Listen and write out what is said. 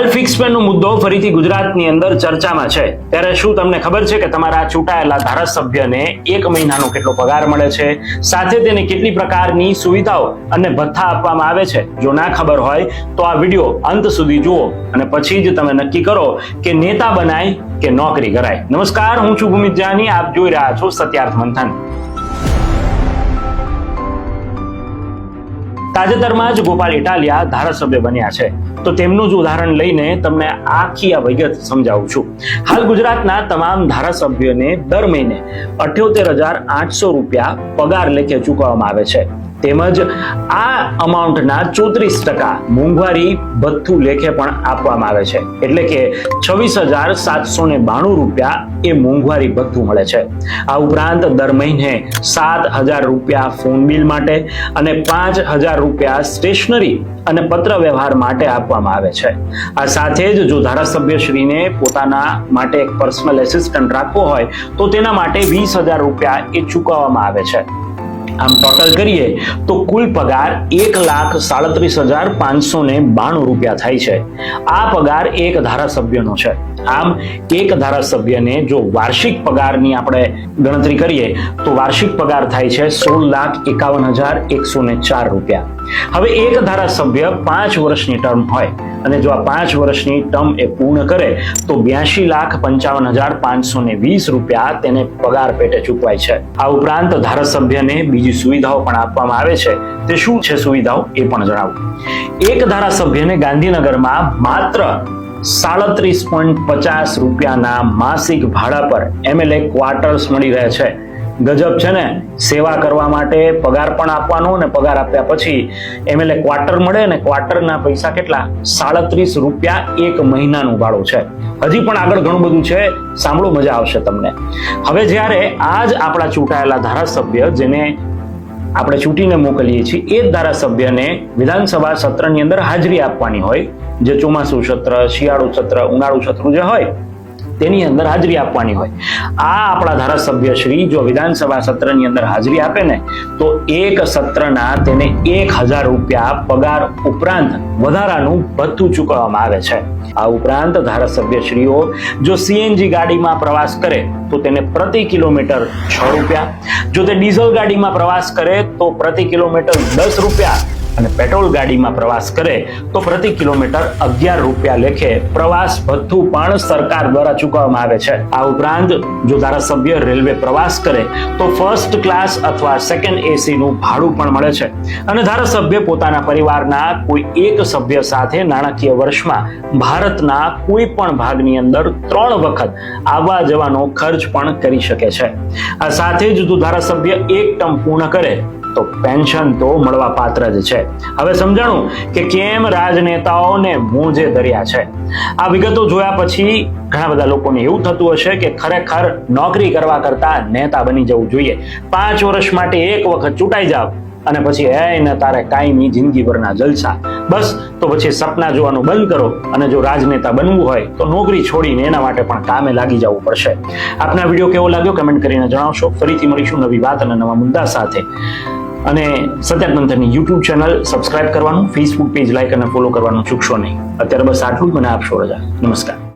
હાલ ફિક્સ પેનનો મુદ્દો ફરીથી ગુજરાતની અંદર ચર્ચામાં છે. ત્યારે શું તમને ખબર છે કે તમારા ચૂંટાયેલા ધારાસભ્યને એક મહિનાનો કેટલો પગાર મળે છે? સાથે તેને કેટલી પ્રકારની સુવિધાઓ અને ભથ્થા આપવામાં આવે છે? જો ના ખબર હોય, તો આ વીડિયો અંત સુધી જુઓ અને પછી જ તમે નક્કી કરો કે નેતા બનાય કે નોકરી કરાય. નમસ્કાર, હું છું ભૂમિત જાની, આપ જોઈ રહ્યા છો સત્યાર્થ મંથન. તાજેતરમાં જ ગોપાલ ઇટાલિયા ધારાસભ્ય બન્યા છે. તો તેમનું જ ઉદાહરણ લઈને તમને આખી આ વિગત સમજાવું છું. હાલ ગુજરાતના તમામ ધારાસભ્યોને દર મહિને અઠ્યોતેર હજાર આઠસો રૂપિયા પગાર લેખે ચૂકવવામાં આવે છે. તેમજ આ અમાઉન્ટના ચોત્રીસ ટકા મોંઘવારી ભથ્થું લેખે પણ આપવામાં આવે છે. એટલે કે છવ્વીસ હજાર સાતસો ને બાણું રૂપિયા એ મોંઘવારી ભથ્થું મળે છે. આ ઉપરાંત દર મહિને સાત હજાર રૂપિયા ફોન બિલ માટે અને પાંચ હજાર રૂપિયા સ્ટેશનરી અને પત્ર વ્યવહાર માટે આપવામાં આવે છે. આ સાથે જ જો ધારાસભ્યશ્રીને પોતાના માટે એક પર્સનલ એસિસ્ટન્ટ રાખવો હોય, તો તેના માટે વીસ હજાર રૂપિયા એ ચૂકવવામાં આવે છે. આમ ટોટલ કરીએ તો કુલ પગાર એક લાખ સાડત્રીસ હજાર પાંચસો ને બાણું રૂપિયા થાય છે. આ પગાર એક ધારાસભ્યનો છે. આમ એક ધારાસભ્યને જો વાર્ષિક પગારની આપણે ગણતરી કરીએ તો વાર્ષિક પગાર થાય છે સોળ લાખ એકાવન હજાર એકસો ને ચાર રૂપિયા. હવે એક ધારાસભ્ય પાંચ વર્ષની ટર્મ હોય. અને જો આ પાંચ વર્ષની ટર્મ એ પૂર્ણ કરે, તો બ્યાસી લાખ પંચાવન હજાર પાંચસો ને વીસ રૂપિયા તેને પગાર પેટે ચૂકવાય છે. આ ઉપરાંત ધારાસભ્યને બીજી સુવિધાઓ પણ આપવામાં આવે છે. તે શું છે સુવિધાઓ? એ પણ જણાવું. એક ધારાસભ્યને ગાંધીનગરમાં માત્ર સાડત્રીસ પોઈન્ટ પચાસ રૂપિયાના માસિક ભાડા પર એમએલએ ક્વાર્ટર્સ મળી રહે છે. ગજબ છે ને, સેવા કરવા માટે પગાર પણ આપવાનો ને પગાર આપ્યા પછી એમએલએ ક્વાર્ટર મળે ને ક્વાર્ટરના પૈસા કેટલા? સાડત્રીસ રૂપિયા એક મહિનાનું ભાડું છે. હજી પણ આગળ ઘણું બધું છે. સાંભળો, મજા આવશે તમને. હવે જ્યારે આ જ આપણા ચૂંટાયેલા ધારાસભ્ય જેને આપણે ચૂંટીને મોકલીએ છીએ, એ જ ધારાસભ્યને વિધાનસભા સત્રની અંદર હાજરી આપવાની હોય. જે ચોમાસું સત્ર, શિયાળુ સત્ર, ઉનાળુ સત્ર જે હોય તેની અંદર હાજરી આપવાની હોય. આ આપણા ધારાસભ્ય શ્રી જો વિધાનસભા સત્રની અંદર હાજરી આપે ને, તો એક સત્રના તેને એક હજાર રૂપિયા પગાર ઉપરાંત વધારાનું ભથ્થું ચૂકવવામાં આવે છે. આ ઉપરાંત ધારાસભ્ય શ્રીઓ જો સીએનજી ગાડીમાં પ્રવાસ કરે, તો તેને પ્રતિ કિલોમીટર છ રૂપિયા. જો તે ડીઝલ ગાડીમાં પ્રવાસ કરે, તો પ્રતિ કિલોમીટર દસ રૂપિયા. અને પેટ્રોલ ગાડીમાં પ્રવાસ કરે તો પ્રતિ કિલોમીટર અગિયાર રૂપિયા લેખે પ્રવાસ ભથ્થું પણ સરકાર દ્વારા ચૂકવવામાં આવે છે. આ ઉપરાંત જો ધારાસભ્ય રેલવે પ્રવાસ કરે તો ફર્સ્ટ ક્લાસ અથવા સેકન્ડ એસી નું ભાડું પણ મળે છે. અને ધારાસભ્ય પોતાના પરિવારના કોઈ એક સભ્ય સાથે નાણાકીય વર્ષમાં ભારતના કોઈ પણ ભાગની અંદર ત્રણ વખત આવવા જવાનો ખર્ચ પણ કરી શકે છે. આ સાથે જ જો ધારાસભ્ય એક ટર્મ પૂર્ણ કરે તો પેન્શન તો મળવા પાત્ર જ છે. હવે સમજાણું કે કેમ રાજનેતાઓને મોજે ધર્યા છે? આ વિગતો જોયા પછી ઘણા બધા લોકોને એવું થતું હશે કે ખરેખર નોકરી કરવા કરતા નેતા બની જવું જોઈએ. પાંચ વર્ષ માટે એક વખત ચૂંટાઈ જાવ અને પછી ને તારે કાયમી જિંદગીભરના જલસા. બસ, તો પછી સપના જોવાનું બંધ કરો અને જો રાજનેતા બનવું હોય તો નોકરી છોડીને એના માટે પણ કામે લાગી જવું પડશે. આપના વીડિયો કેવો લાગ્યો કમેન્ટ કરીને જણાવશો. ફરીથી મળીશું નવી વાત અને નવા મુદ્દા સાથે. અને સત્યાતંત્રની યુટ્યુબ ચેનલ સબસ્ક્રાઇબ કરવાનું ફેસબુક પેજ લાઇક અને ફોલો કરવાનું ચૂકશો નહીં. અત્યારે બસ આટલું જ મને આપશો રજા નમસ્કાર.